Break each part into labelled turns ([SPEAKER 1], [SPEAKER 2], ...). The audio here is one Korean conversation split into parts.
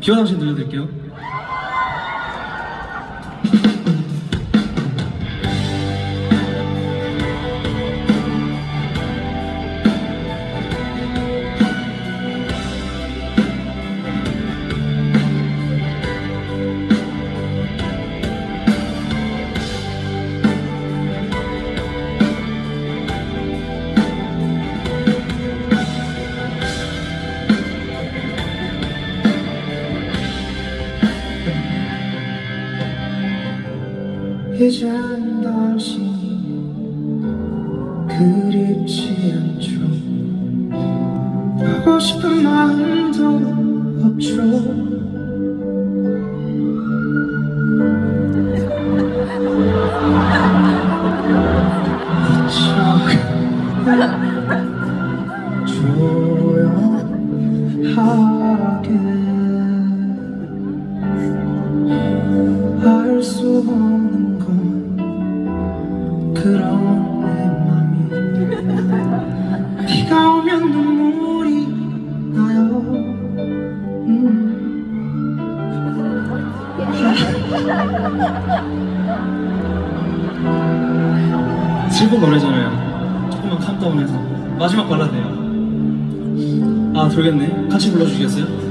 [SPEAKER 1] 비와 당신 들려드릴게요.
[SPEAKER 2] 이젠 당신이 그립지 않죠. 하고 싶은 마음도 없죠 조용하게 알수 없는 내 맘이 비가 오면 눈물이 나요 음.
[SPEAKER 1] 슬픈 노래잖아요. 조금만 캄다운해서 마지막 발라드예요. 아 돌겠네. 같이 불러주시겠어요?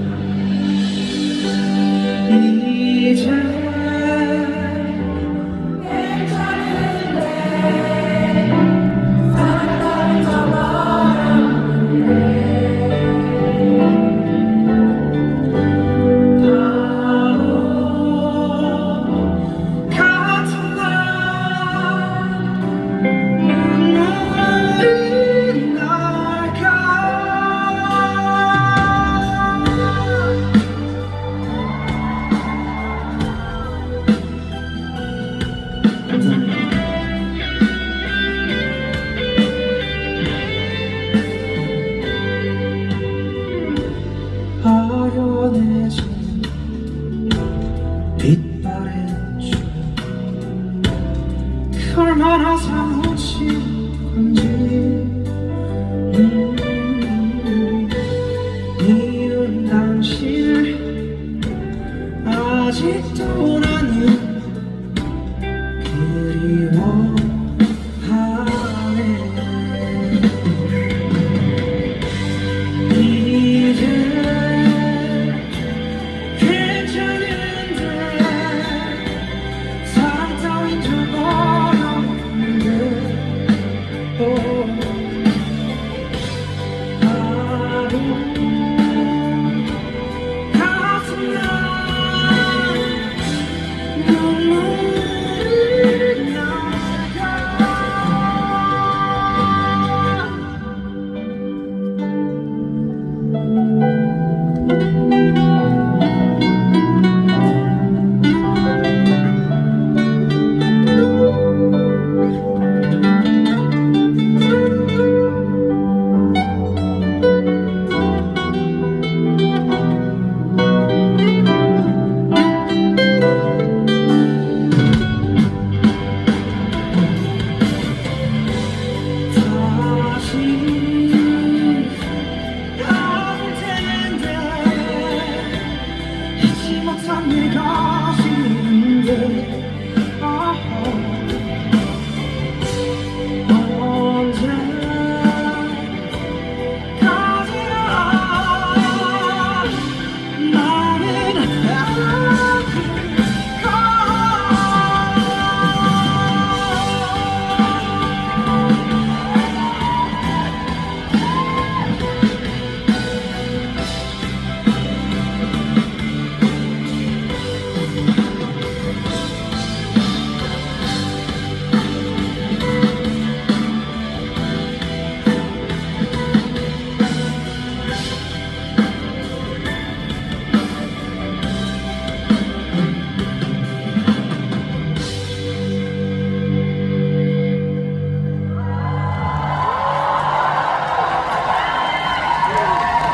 [SPEAKER 2] 얼마나 사무친 건지. 음, 미운 당신을 아직도 나는 thank you.